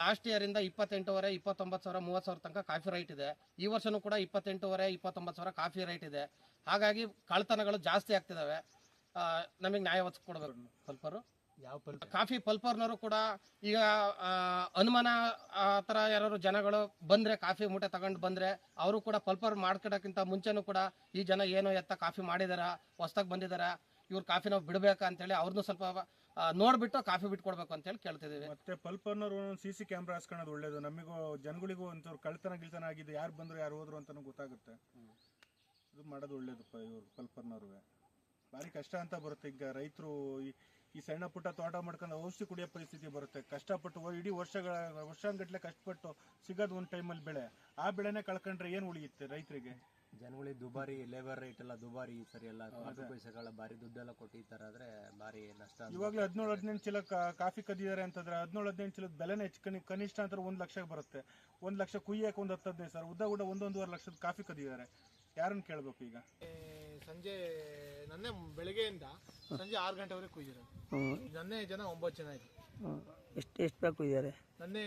Last year ಇಂದ ಇಪ್ಪತ್ತೆಂಟುವರೆ ಇಪ್ಪತ್ತೊಂಬತ್ತು ಸಾವಿರ ಮೂವತ್ತು ಸಾವಿರ ತನಕ ಕಾಫಿ ರೈಟ್ ಇದೆ. ಈ ವರ್ಷನೂ ಕೂಡ ಇಪ್ಪತ್ತೆಂಟುವರೆ ಇಪ್ಪತ್ತೊಂಬತ್ತು ಸಾವಿರ ಕಾಫಿ ರೈಟ್ ಇದೆ. ಹಾಗಾಗಿ ಕಳ್ತನಗಳು ಜಾಸ್ತಿ ಆಗ್ತಿದಾವೆ. ನಮಗೆ ನ್ಯಾಯ ಕೊಡಬೇಕು. ಪಲ್ಪರು? ಯಾವ ಪಲ್ಪ ಕಾಫಿ ಪಲ್ಪರ್ನವರು ಕೂಡ ಈಗ ಅನುಮಾನ ಆ ಥರ ಯಾರು ಜನಗಳು ಬಂದ್ರೆ ಕಾಫಿ ಮೂಟೆ ತಗೊಂಡು ಬಂದ್ರೆ ಅವರು ಕೂಡ ಪಲ್ಪರ್ ಮಾಡ್ಕೊಡೋಕ್ಕಿಂತ ಮುಂಚೆನೂ ಕೂಡ ಈ ಜನ ಏನೋ ಎತ್ತ ಕಾಫಿ ಮಾಡಿದಾರ ಹೊಸ್ದಾಗಿ ಬಂದಿದಾರ ಇವ್ರು ಕಾಫಿ ನಾವು ಬಿಡ್ಬೇಕಾ ಅಂತೇಳಿ ಅವ್ರನ್ನೂ ಸ್ವಲ್ಪ ನೋಡ್ಬಿಟ್ಟು ಕಾಫಿ ಬಿಟ್ಕೊಡ್ಬೇಕು ಅಂತೇಳಿ ಕೇಳ್ತಿದೀವಿ ಮತ್ತೆ ಪಲ್ಪ್ ಅನ್ನೋರು ಸಿ ಸಿ ಕ್ಯಾಮ್ರಾ ಹಾಸ್ಕೊಳ್ಳೋದು ಒಳ್ಳೇದು. ನಮಗೂ ಜನಗಳಿಗೂ ಒಂಚೂರು ಕಳ್ತನ ಗಿಳ್ತನ ಆಗಿದೆ. ಯಾರು ಬಂದ್ರು ಯಾರು ಹೋದ್ರು ಅಂತ ಗೊತ್ತಾಗುತ್ತೆ. ಇದು ಮಾಡೋದು ಒಳ್ಳೇದಪ್ಪ ಇವ್ರು ಪಲ್ಪರ್ನವ್ರಿಗೆ ಭಾರಿ ಕಷ್ಟ ಅಂತ ಬರುತ್ತೆ. ಈಗ ರೈತರು ಈ ಸಣ್ಣ ಪುಟ್ಟ ತೋಟ ಮಾಡ್ಕೊಂಡು ಔಷಧಿ ಕುಡಿಯೋ ಪರಿಸ್ಥಿತಿ ಬರುತ್ತೆ. ಕಷ್ಟಪಟ್ಟು ಇಡೀ ವರ್ಷಗಳ ವರ್ಷಾನ್ಗಟ್ಲೆ ಕಷ್ಟಪಟ್ಟು ಸಿಗೋದು ಒಂದು ಟೈಮಲ್ಲಿ ಬೆಳೆ. ಆ ಬೆಳೆನೇ ಕಳ್ಕೊಂಡ್ರೆ ಏನು ಉಳಿಯುತ್ತೆ ರೈತರಿಗೆ? ಜನಗಳಿಗೆ ದುಬಾರಿ ಲೇಬರ್ ರೇಟ್ ಎಲ್ಲ ದುಬಾರಿ ಈ ಸರಿ ಎಲ್ಲ ಕಾಫಿ ಪೈಸೆಗಳ ಬಾರಿ ದುಡ್ಡೆಲ್ಲ ಕೊಟ್ಟು ಈ ತರ ಆದ್ರೆ ಬಾರಿ ನಷ್ಟ. ಇವಾಗಲೇ ಹದಿನೇಳು ಹದಿನೆಂಟು ಚೀಲ ಕಾಫಿ ಕದ್ದಿದ್ದಾರೆ ಅಂತಂದ್ರೆ ಹದಿನೇಳು ಹದಿನೆಂಟು ಚೀಲದ ಬೆಲೆನೇ ಹೆಚ್ಚು ಕನಿ ಕನಿಷ್ಠ ಅಂತ ಒಂದು ಲಕ್ಷ ಬರುತ್ತೆ. ಒಂದು ಲಕ್ಷ ಕುಯ್ಯಕ್ಕೆ ಒಂದು ಹತ್ತು ಹದಿನೈದು ಸಾವಿರ. ಉದ್ದ ಕೂಡ ಒಂದೊಂದುವರೆ ಲಕ್ಷದ ಕಾಫಿ ಕದಿದಾರೆ. ಯಾರನ್ನ ಕೇಳಬೇಕು ಈಗ? ಸಂಜೆ ನನ್ನೆ ಬೆಳಗ್ಗೆಯಿಂದ ಸಂಜೆ ಆರು ಗಂಟೆವರೆಗೆ ಕುಯ್ದಿರೋದು. ನನ್ನೆ ಜನ ಒಂಬತ್ತು ಜನ ಇದ್ರು. ಎಷ್ಟು ಎಷ್ಟು ಬೇಕು ಇದ್ದಾರೆ ನನ್ನೆ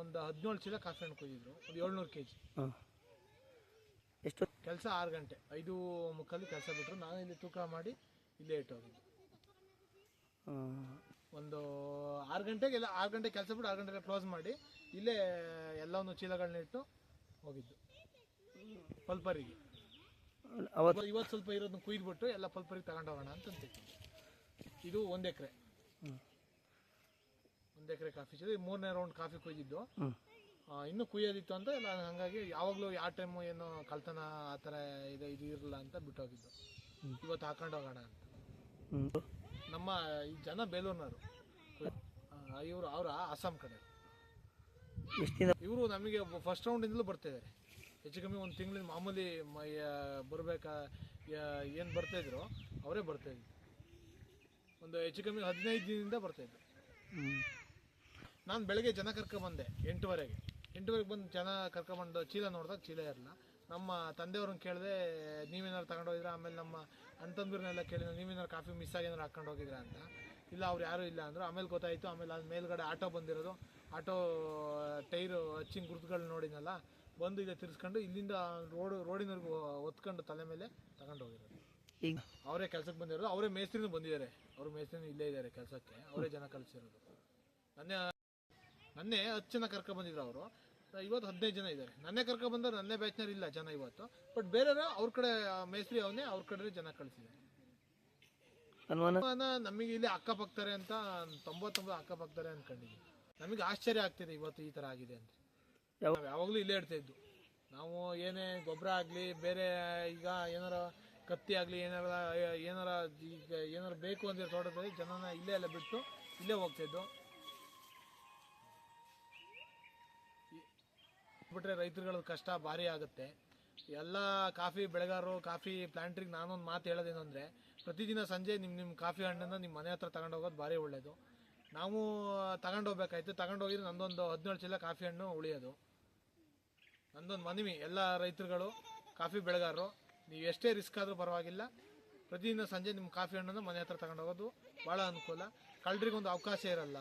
ಒಂದು ಹದಿನೇಳು ಚೀಲ ಕಾಫಿ ಹಣ್ಣು ಕುಯ್ದಿದ್ರು. ಒಂದು ಏಳ್ನೂರು ಕೆ ಜಿ ಎಷ್ಟು? ಕೆಲಸ ಆರು ಗಂಟೆ. ಐದು ಮುಕ್ಕಲ್ಲಿ ಕೆಲಸ ಬಿಟ್ಟರು ನಾನು ಇಲ್ಲಿ ತೂಕ ಮಾಡಿ ಇಲ್ಲೇ ಇಟ್ಟೋಗಿದ್ದು ಒಂದು ಆರು ಗಂಟೆಗೆ ಎಲ್ಲ ಆರು ಗಂಟೆ ಕೆಲಸ ಬಿಟ್ಟು ಆರು ಗಂಟೆಗೆ ಕ್ಲೋಸ್ ಮಾಡಿ ಇಲ್ಲೇ ಎಲ್ಲವನ್ನು ಚೀಲಗಳನ್ನ ಇಟ್ಟು ಹೋಗಿದ್ದು. ಪಲ್ಪರಿಗೆ. ಅವತ್ತು ಇವತ್ತು ಸ್ವಲ್ಪ ಇರೋದನ್ನ ಕುಯ್ದ್ಬಿಟ್ಟು ಎಲ್ಲ ಪಲ್ಪರಿಗೆ ತಗೊಂಡು ಹೋಗೋಣ ಅಂತ ಅಂತಿತ್ತು ಇದು ಒಂದು ಎಕರೆ. ಒಂದು ಎಕರೆ ಕಾಫಿ ಚೀಲ ಮೂರನೇ ರೌಂಡ್ ಕಾಫಿ ಕುಯ್ದಿದ್ದು. ಇನ್ನೂ ಕುಯ್ಯೋದಿತ್ತು ಅಂತ ನಾನು ಹಾಗಾಗಿ ಯಾವಾಗಲೂ ಯಾವ ಟೈಮು ಏನು ಕಳ್ತನ ಆ ಥರ ಇದು ಇದು ಇರಲ್ಲ ಅಂತ ಬಿಟ್ಟೋಗಿದ್ದು. ಇವತ್ತು ಹಾಕೊಂಡು ಹೋಗೋಣ ಅಂತ ನಮ್ಮ ಈ ಜನ ಬೇಲೂರಿನವರು. ಇವರು ಅವರ ಅಸ್ಸಾಂ ಕಡೆ. ಇವರು ನಮಗೆ ಫಸ್ಟ್ ರೌಂಡಿಂದಲೂ ಬರ್ತಿದ್ದಾರೆ. ಹೆಚ್ಚು ಕಮ್ಮಿ ಒಂದು ತಿಂಗಳಿಂದ ಮಾಮೂಲಿ ಬರಬೇಕಾ ಏನು ಬರ್ತಾಯಿದ್ರು ಅವರೇ ಬರ್ತಾಯಿದ್ರು ಒಂದು ಹೆಚ್ಚು ಕಮ್ಮಿ ಹದಿನೈದು ದಿನದಿಂದ ಬರ್ತಾಯಿದ್ರು ನಾನು ಬೆಳಗ್ಗೆ ಜನ ಕರ್ಕೊಂಬಂದೆ ಎಂಟುವರೆಗೆ. ಎಂಟುವರೆಗೆ ಬಂದು ಜನ ಕರ್ಕೊಂಬಂದು ಚೀಲ ನೋಡಿದಾಗ ಚೀಲ ಇರಲ್ಲ ನಮ್ಮ ತಂದೆಯವ್ರನ್ನ ಕೇಳಿದೆ ನೀವೇನಾರು ತಗೊಂಡು ಹೋಗಿದ್ರಾ? ಆಮೇಲೆ ನಮ್ಮ ಅಂತಂದ್ರನ್ನೆಲ್ಲ ಕೇಳಿದ್ರೆ ನೀವೇನಾರು ಕಾಫಿ ಮಿಸ್ ಆಗಿ ಏನಾರು ಹಾಕೊಂಡು ಹೋಗಿದ್ರಾ ಅಂತ. ಇಲ್ಲ ಅವ್ರು ಯಾರೂ ಇಲ್ಲ ಅಂದರು. ಆಮೇಲೆ ಗೊತ್ತಾಯಿತು ಆಮೇಲೆ ಅದು ಮೇಲ್ಗಡೆ ಆಟೋ ಬಂದಿರೋದು. ಆಟೋ ಟೈರು ಹಚ್ಚಿನ ಗುರುತುಗಳು ನೋಡಿನಲ್ಲ ಬಂದು ಇದೆ ತಿರ್ಸ್ಕೊಂಡು ಇಲ್ಲಿಂದ ರೋಡ್ ರೋಡಿನವರೆಗೂ ಹೊತ್ಕೊಂಡು ತಲೆ ಮೇಲೆ ತಗೊಂಡು ಹೋಗಿರೋದು. ಅವರೇ ಕೆಲಸಕ್ಕೆ ಬಂದಿರೋದು. ಅವರೇ ಮೇಸ್ತ್ರಿನೂ ಬಂದಿದ್ದಾರೆ. ಅವರು ಮೇಸ್ತ್ರಿನೂ ಇಲ್ಲೇ ಇದ್ದಾರೆ ಕೆಲಸಕ್ಕೆ. ಅವರೇ ಜನ ಕಲಿಸಿರೋದು ನನ್ನೆ ನನ್ನೆ ಹತ್ತು ಜನ ಕರ್ಕೊಂಡ್ ಬಂದಿದ್ರು ಅವರು. ಇವತ್ತು ಹದಿನೈದು ಜನ ಇದ್ದಾರೆ. ನನ್ನೇ ಕರ್ಕೊಂಡ್ ಬಂದ್ರೆ ನನ್ನೇ ಬ್ಯಾಚ್ನರ್ ಇಲ್ಲ ಜನ ಇವತ್ತು. ಬಟ್ ಬೇರೆಯವರು ಅವ್ರ ಕಡೆ ಮೇಸ್ತ್ರಿ ಅವನೇ ಅವ್ರ ಕಡೆ ಜನ ಕಳಿಸಿದ್ದಾರೆ. ಅನುಮಾನ? ನಮಗೆ ಇಲ್ಲಿ ಅಕ್ಕಪಕ್ತಾರೆ ಅಂತ ತೊಂಬತ್ತೊಂಬತ್ತು ಅಕ್ಕಪಕ್ತಾರೆ ಅನ್ಕೊಂಡಿದ್ವಿ. ನಮಗೆ ಆಶ್ಚರ್ಯ ಆಗ್ತಿದೆ ಇವತ್ತು ಈ ಥರ ಆಗಿದೆ ಅಂತ. ನಾವು ಯಾವಾಗಲೂ ಇಲ್ಲೇ ಇಡ್ತಾ ಇದ್ದು. ನಾವು ಏನೇ ಗೊಬ್ಬರ ಆಗಲಿ ಬೇರೆ ಈಗ ಏನಾರ ಕತ್ತಿ ಆಗಲಿ ಏನಾರ ಏನಾರ ಈಗ ಏನಾರ ಬೇಕು ಅಂದ್ರೆ ತೋಟದಲ್ಲಿ ಜನನ ಇಲ್ಲೇ ಎಲ್ಲ ಬಿಟ್ಟು ಇಲ್ಲೇ ಹೋಗ್ತಿದ್ದು ಬಿಟ್ರೆ ರೈತರುಗಳ ಕಷ್ಟ ಭಾರಿ ಆಗುತ್ತೆ. ಎಲ್ಲ ಕಾಫಿ ಬೆಳೆಗಾರರು, ಕಾಫಿ ಪ್ಲಾಂಟ್ರಿಗೆ ನಾನೊಂದು ಮಾತು ಹೇಳೋದೇನಂದ್ರೆ ಪ್ರತಿದಿನ ಸಂಜೆ ನಿಮ್ಮ ನಿಮ್ಮ ಕಾಫಿ ಹಣ್ಣನ್ನು ನಿಮ್ಮ ಮನೆ ಹತ್ರ ತಗೊಂಡು ಹೋಗೋದು ಭಾರಿ ಒಳ್ಳೆಯದು ನಾವು ತಗೊಂಡು ಹೋಗ್ಬೇಕಾಯ್ತು. ತಗೊಂಡು ಹೋಗಿದ್ರೆ ನಂದೊಂದು ಹದಿನೇಳು ಚೀಲ ಕಾಫಿ ಹಣ್ಣು ಉಳಿಯೋದು. ನಂದೊಂದು ಮನವಿ, ಎಲ್ಲ ರೈತರುಗಳು, ಕಾಫಿ ಬೆಳೆಗಾರರು, ನೀವು ಎಷ್ಟೇ ರಿಸ್ಕ್ ಆದರೂ ಪರವಾಗಿಲ್ಲ. ಪ್ರತಿದಿನ ಸಂಜೆ ನಿಮ್ಮ ಕಾಫಿ ಹಣ್ಣನ್ನು ಮನೆ ಹತ್ರ ತಗೊಂಡು ಹೋಗೋದು ಭಾಳ ಅನುಕೂಲ. ಕಳ್ಳರಿಗೊಂದು ಅವಕಾಶ ಇರಲ್ಲ.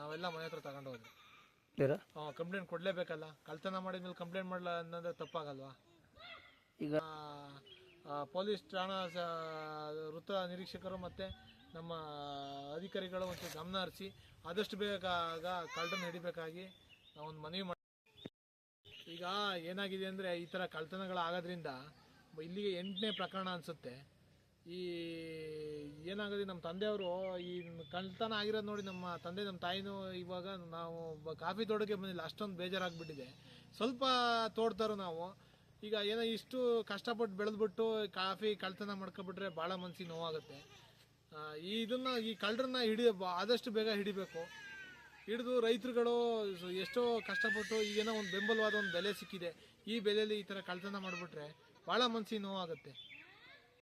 ನಾವೆಲ್ಲ ಮನೆ ಹತ್ರ ತಗೊಂಡು ಕಂಪ್ಲೇಂಟ್ ಕೊಡಲೇಬೇಕಲ್ಲ. ಕಳ್ತನ ಮಾಡಿದ್ಮೇಲೆ ಕಂಪ್ಲೇಂಟ್ ಮಾಡಲ್ಲ ಅನ್ನೋದು ತಪ್ಪಾಗಲ್ವಾ? ಈಗ ಪೊಲೀಸ್ ಠಾಣಾ ವೃತ್ತ ನಿರೀಕ್ಷಕರು ಮತ್ತು ನಮ್ಮ ಅಧಿಕಾರಿಗಳು ಒಂಚೂರು ಗಮನ ಹರಿಸಿ ಆದಷ್ಟು ಬೇಗ ಕಳ್ಳರನ್ನ ಹಿಡಿಬೇಕಾಗಿ ನಾವೊಂದು ಮನವಿ ಮಾಡಿ ಈಗ ಏನಾಗಿದೆ ಅಂದರೆ ಈ ಥರ ಕಳ್ತನಗಳು ಆಗೋದ್ರಿಂದ ಇಲ್ಲಿಗೆ ಎಂಟನೇ ಪ್ರಕರಣ ಅನಿಸುತ್ತೆ. ಈ ಏನಾಗಿದೆ ನಮ್ಮ ತಂದೆಯವರು ಈ ಕಳ್ತನ ಆಗಿರೋದು ನೋಡಿ ನಮ್ಮ ತಂದೆ, ನಮ್ಮ ತಾಯಿನೂ ಇವಾಗ ನಾವು ಕಾಫಿ ತೋಟಕ್ಕೆ ಬಂದಿಲ್ಲ, ಅಷ್ಟೊಂದು ಬೇಜಾರಾಗ್ಬಿಟ್ಟಿದೆ. ಸ್ವಲ್ಪ ತೋಡ್ತಾರೋ ನಾವು. ಈಗ ಏನೋ ಇಷ್ಟು ಕಷ್ಟಪಟ್ಟು ಬೆಳೆದ್ಬಿಟ್ಟು ಕಾಫಿ ಕಳ್ತನ ಮಾಡ್ಕೊಬಿಟ್ರೆ ಭಾಳ ಮನ್ಸಿಗೆ ನೋವಾಗುತ್ತೆ. ಈ ಇದನ್ನ ಈ ಕಳ್ಳರನ್ನ ಹಿಡಿ ಆದಷ್ಟು ಬೇಗ ಹಿಡಿಬೇಕು. ಹಿಡಿದು ರೈತರುಗಳು ಎಷ್ಟೋ ಕಷ್ಟಪಟ್ಟು ಈಗೇನೋ ಒಂದು ಬೆಂಬಲವಾದ ಒಂದು ಬೆಲೆ ಸಿಕ್ಕಿದೆ. ಈ ಬೆಲೆಯಲ್ಲಿ ಈ ಥರ ಕಳ್ತನ ಮಾಡಿಬಿಟ್ರೆ ಭಾಳ ಮನ್ಸಿಗೆ ನೋವಾಗುತ್ತೆ.